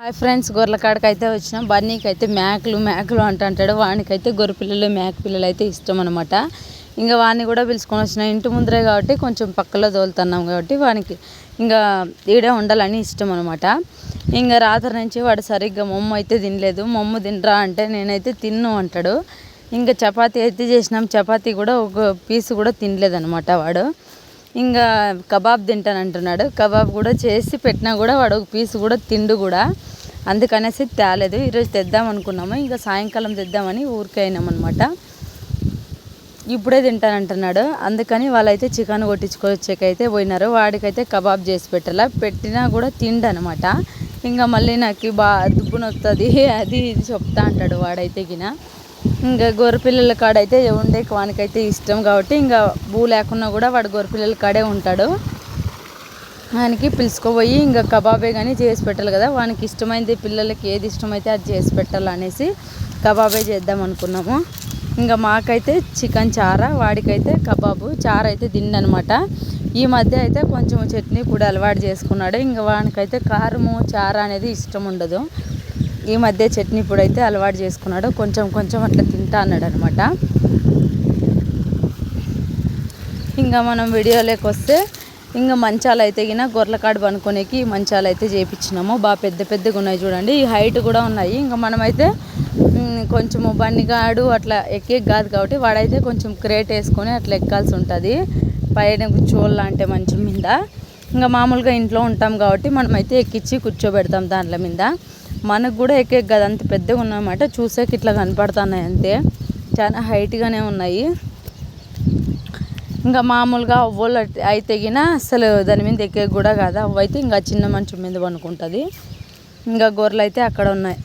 Hi friends గొర్రెల కాడకి అయితే వచ్చినాం. బన్నీకి అయితే మేకలు మేకలు అంటాడు. వానికైతే గొర్రె పిల్లలు మేక పిల్లలు అయితే ఇష్టం అనమాట ఇంకా వాడిని కూడా పిలుచుకొని వచ్చిన. ఇంటి ముందరే కాబట్టి కొంచెం పక్కలో తోలుతున్నాం కాబట్టి వానికి ఇంకా ఈడే ఉండాలని ఇష్టం అనమాట ఇంకా రాత్రి నుంచి వాడు సరిగ్గా మొమ్మ అయితే తినలేదు. మొమ్మ తినరా అంటే నేనైతే తిన్ను అంటాడు. ఇంకా చపాతీ అయితే చేసినాం. చపాతీ కూడా ఒక పీస్ కూడా తినలేదనమాట వాడు. ఇంకా కబాబ్ తింటాను అంటున్నాడు. కబాబ్ కూడా చేసి పెట్టినా కూడా వాడు ఒక పీస్ కూడా తిండు కూడా. అందుకనేసి తేలేదు. ఈరోజు తెద్దాం అనుకున్నాము. ఇంకా సాయంకాలం తెద్దామని ఊరికే అయినామన్నమాట ఇప్పుడే తింటానంటున్నాడు అందుకని వాళ్ళైతే చికెన్ కొట్టించుకొచ్చేకైతే పోయినారు. వాడికైతే కబాబ్ చేసి పెట్టాల. పెట్టినా కూడా తిండనమాట ఇంకా మళ్ళీ నాకు బాగా దుబ్బు నొస్తుంది అది ఇది చెప్తా అంటాడు వాడైతే గిన. ఇంకా గొర్రెపిల్లల అయితే ఉండే వానికైతే ఇష్టం కాబట్టి ఇంకా భూ లేకున్నా కూడా వాడు గొర్రెపిల్లల కాడే ఉంటాడు. ఆయనకి పిలుచుకోపోయి ఇంకా కబాబే కానీ చేసి పెట్టాలి కదా. వానికి ఇష్టమైంది పిల్లలకి ఏది ఇష్టమైతే అది చేసి పెట్టాలి అనేసి కబాబే చేద్దాం అనుకున్నాము. ఇంకా మాకైతే చికెన్ చార వాడికైతే కబాబు చార అయితే తిండనమాట. ఈ మధ్య అయితే కొంచెం చట్నీ కూడా అలవాటు చేసుకున్నాడు. ఇంకా వానికైతే కారము చార అనేది ఇష్టం ఉండదు. ఈ మధ్య చట్నీ పొడి అయితే అలవాటు చేసుకున్నాడు. కొంచెం కొంచెం అట్లా తింటా అన్నాడు అనమాట ఇంకా మనం వీడియోలోకి వస్తే ఇంకా మంచాలు అయితే గిన గొర్రెకాడు పనుకునేకి పనుకోనేకి మంచాలు అయితే చేయించినాము బాగా పెద్ద పెద్దగా ఉన్నాయి చూడండి. ఈ హైట్ కూడా ఉన్నాయి. ఇంకా మనమైతే కొంచెము బండిగాడు అట్లా ఎక్కే కాదు కాబట్టి వాడైతే కొంచెం క్రేట్ వేసుకొని అట్లా ఎక్కాల్సి ఉంటుంది. పైన కూర్చోళ్ళ అంటే మంచం మీద. ఇంకా మామూలుగా ఇంట్లో ఉంటాం కాబట్టి మనమైతే ఎక్కించి కూర్చోబెడతాం దాంట్లో మీద. మనకు కూడా ఎక్కే కదా అంత పెద్దగా ఉన్నాయన్నమాట చూసాక ఇట్లా కనపడుతున్నాయి అంతే. చాలా హైట్గానే ఉన్నాయి. ఇంకా మామూలుగా అవ్వలు అయితే గిన అసలు దాని మీద ఎక్కే కూడా కాదు. అవ్వైతే ఇంకా చిన్న మంచం మీద పనుకుంటుంది. ఇంకా గొర్రెలు అయితే అక్కడ ఉన్నాయి.